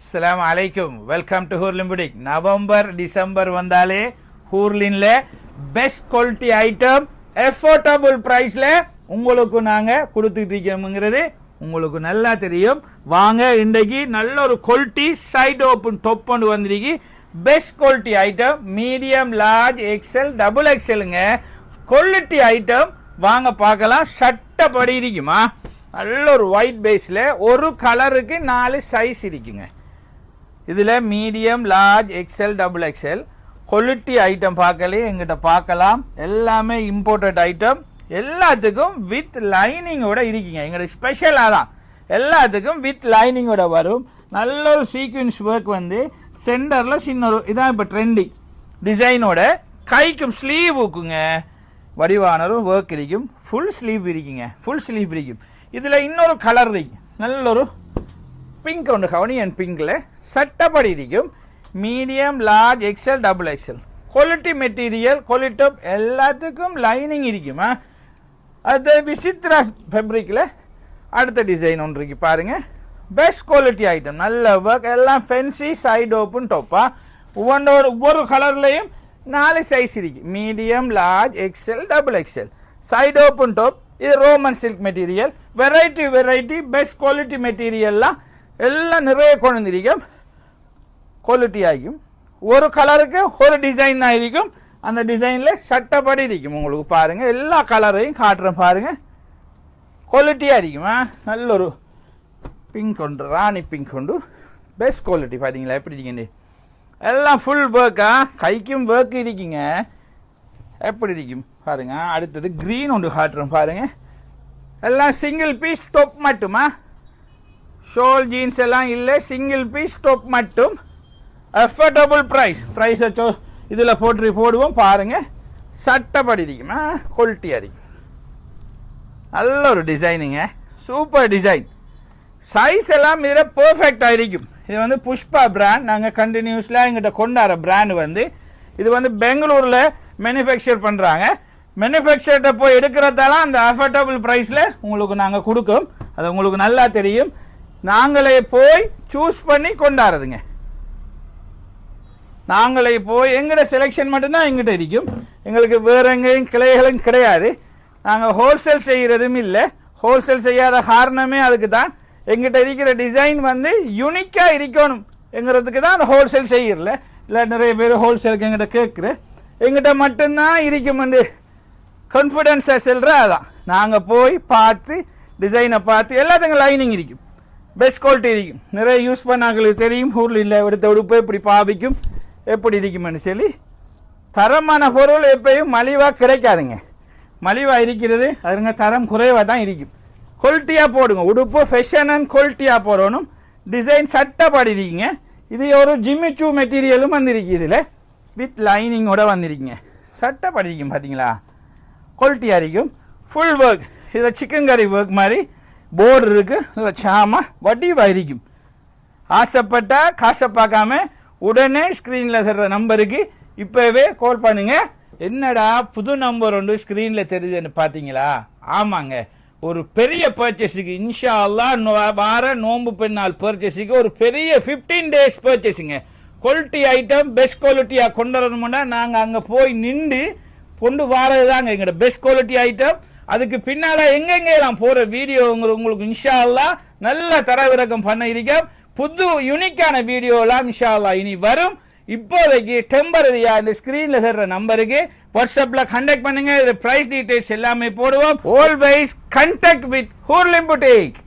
அஸ்ஸலாமு அலைக்கும் welcome to ஹூர்லின் புடிக் நவம்பர் டிசம்பர் வந்தாலே ஹூர்லின்ல பெஸ்ட் குவாலிட்டி ஐட்டம் எஃபோர்டபுள் பிரைஸ்ல உங்களுக்கு நாங்க கொடுத்துட்டு இருக்கோம்ங்கிறது உங்களுக்கு நல்லா தெரியும். வாங்க இன்றைக்கு நல்ல ஒரு குவாலிட்டி சைடு ஓப்பன் டொப் ஒன்று வந்திருக்கு. Best quality item medium large XL double எக்ஸலுங்க quality item வாங்க பார்க்கலாம். சட்டப்படி இருக்குமா? நல்ல ஒரு ஒயிட் பேஸில் ஒரு கலருக்கு நாலு சைஸ் இருக்குங்க. இதில் medium large XL double XL quality item பார்க்கலையே எங்கிட்ட பார்க்கலாம். எல்லாமே இம்போர்ட்டட் ஐட்டம் எல்லாத்துக்கும் வித் லைனிங்கோட இருக்கீங்க. எங்களோட ஸ்பெஷலாக தான். எல்லாத்துக்கும் வித் லைனிங்கோட வரும். நல்ல ஒரு சீக்வன்ஸ் ஒர்க் வந்து சென்டரில் சின்ன ஒரு இதான் இப்போ ட்ரெண்டிங் டிசைனோட கைக்கும் ஸ்லீவுக்குங்க வடிவானரும் ஒர்க் இருக்கும். ஃபுல் ஸ்லீவ் இருக்குங்க. ஃபுல் ஸ்லீவ் இருக்கும். இதில் இன்னொரு கலர் இருக்கு. நல்ல ஒரு பிங்க் ஒன்று ஹவனியன் பிங்கில். சட்டப்படி இருக்கும் medium large XL double XL quality material quality எல்லாத்துக்கும் லைனிங் இருக்குமா அது விசித்ரா ஃபேப்ரிக்கில் அடுத்த டிசைன் ஒன்று இருக்கு. பாருங்கள் பெஸ்ட் குவாலிட்டி ஐட்டம் நல்ல ஒர்க் எல்லாம் ஃபென்சி சைடு ஓப்பன் டோப்பா ஒவ்வொன்றோட ஒவ்வொரு கலர்லேயும் நாலு சைஸ் இருக்கு. Medium large XL double XL side open top இது Roman silk material variety variety best quality மெட்டீரியல்லாம் எல்லாம் நிறைய கொண்டு குவாலிட்டி ஆகிக்கும். ஒரு கலருக்கு ஒரு டிசைன் ஆகிருக்கும் இருக்கும் அந்த டிசைனில் சட்டப்படி இருக்கும். உங்களுக்கு பாருங்கள் எல்லா கலரையும் காட்டுறேன் பாருங்கள் குவாலிட்டியாக இருக்குமா நல்ல ஒரு பிங்க் உண்டு ராணி பிங்க் உண்டு. பெஸ்ட் குவாலிட்டி பார்த்தீங்களா எப்படி இருக்கீங்க எல்லாம் ஃபுல் ஒர்க்கா கைக்கும் ஒர்க் இருக்குங்க. எப்படி இருக்கும்? பாருங்க அடுத்தது க்ரீன் ஒன்று காட்டுறோம் பாருங்க. எல்லாம் சிங்கிள் பீஸ் டொப் மட்டுமா? ஷோல் ஜீன்ஸ் எல்லாம் இல்லை சிங்கிள் பீஸ் டொப் மட்டும். அஃபர்டபுள் ப்ரைஸ் ப்ரைஸ் வச்சோ இதில் போட்டு போடுவோம் பாருங்கள் சட்டப்படி இருக்குமா குவாலிட்டி அடிக்கும். நல்ல ஒரு டிசைனுங்க சூப்பர் டிசைன் சைஸ் எல்லாம் இதில் பர்ஃபெக்டாக இருக்கும் இது வந்து புஷ்பா பிராண்ட் நாங்கள் கண்டினியூஸில் எங்கிட்ட கொண்டாடுற பிராண்டு வந்து இது வந்து பெங்களூரில் மேனுஃபேக்சர் பண்ணுறாங்க மேனுஃபேக்சர்கிட்ட போய் எடுக்கிறதால அந்த அஃபர்டபுள் ப்ரைஸில் உங்களுக்கு நாங்கள் கொடுக்கும். அது உங்களுக்கு நல்லா தெரியும். நாங்களே போய் சூஸ் பண்ணி கொண்டாடுறதுங்க. நாங்களே போய் எங்கட செலெக்ஷன் மட்டும்தான் எங்கிட்ட இருக்கும். எங்களுக்கு வேற எங்கேயும் கிளைகளும் கிடையாது. நாங்கள் ஹோல்சேல் செய்கிறதும் இல்லை. ஹோல்சேல் செய்யாத காரணமே அதுக்கு தான் எங்கிட்ட இருக்கிற டிசைன் வந்து யூனிக்காக இருக்கணும் எங்கிறதுக்கு தான் அந்த ஹோல்சேல் செய்யறல. இல்லை நிறைய பேர் ஹோல்சேலுக்கு எங்கிட்ட கேட்குற. எங்கிட்ட மட்டும்தான் இருக்குமெண்டு கான்ஃபிடென்ஸாக செல்கிற அதான். நாங்கள் போய் பார்த்து டிசைனை பார்த்து எல்லாத்துக்கும் லைனிங் இருக்கும். பெஸ்ட் குவாலிட்டி இருக்கும் நிறைய யூஸ் பண்ணாங்களுக்கு தெரியும். ஊரில் இல்லை எடுத்த உடுப்பு எப்படி பாவிக்கும். எப்படி இருக்குமென்னு சொல்லி தரமான பொருள் எப்பயும் மலிவாக கிடைக்காதுங்க. மலிவாக இருக்கிறது அதுங்க தரம் குறைவாக தான் இருக்கும் குவாலிட்டியாக போடுங்க. உடுப்பு ஃபெஷன் அண்ட் குவாலிட்டியாக போடணும். டிசைன் சட்டப்படி இருக்கீங்க. இது ஒரு ஜிம்மிச்சூ மெட்டீரியலும் வந்திருக்கு இதில். வித் லைனிங்கோட வந்திருக்கீங்க. சட்டப்படி இருக்கும் பார்த்தீங்களா குவாலிட்டியாக இருக்கும். ஃபுல் ஒர்க் இதில் சிக்கன் கறி ஒர்க் மாதிரி போர்டு இருக்குது இதில் சாமா வடிவாக ஆசைப்பட்டால் ஆசைப்பட்டா காசை பார்க்காம உடனே ஸ்க்ரீனில் தர்ற நம்பருக்கு இப்போவே கால் பண்ணுங்க. என்னடா புது நம்பர் ஒன்று ஸ்க்ரீனில் தெரியுதுன்னு பார்த்தீங்களா? ஆமாங்க. ஒரு பெரிய பர்ச்சேஸுக்கு இன்ஷா அல்லா நோ- வார நோன்பு பெண்ணால் பர்ச்சேஸுக்கு ஒரு பெரிய 15 டேஸ் பர்ச்சேஸுங்க குவாலிட்டி ஐட்டம் பெஸ்ட் குவாலிட்டியாக கொண்டு வரணும்னா நாங்கள் அங்கே போய் நின்று கொண்டு வாரது தாங்க எங்களோட பெஸ்ட் குவாலிட்டி ஐட்டம் அதுக்கு பின்னால எங்கெங்கெல்லாம் போற வீடியோ உங்களுக்கு இன்ஷா அல்லாஹ் நல்ல தரவிறக்கம் பண்ண இருக்கோம் புது யூனிக்கான வீடியோலாம் எல்லாம் இன்ஷா இனி வரும். இப்போதைக்கு டெம்பரரியா இந்த ஸ்கிரீன்ல தர்ற நம்பருக்கு வாட்ஸ்அப்ல கண்டக்ட் பண்ணுங்க. இது பிரைஸ் டீடைல்ஸ் எல்லாமே போடுவோம். Always conduct with ஹூர்லிம்புடேக்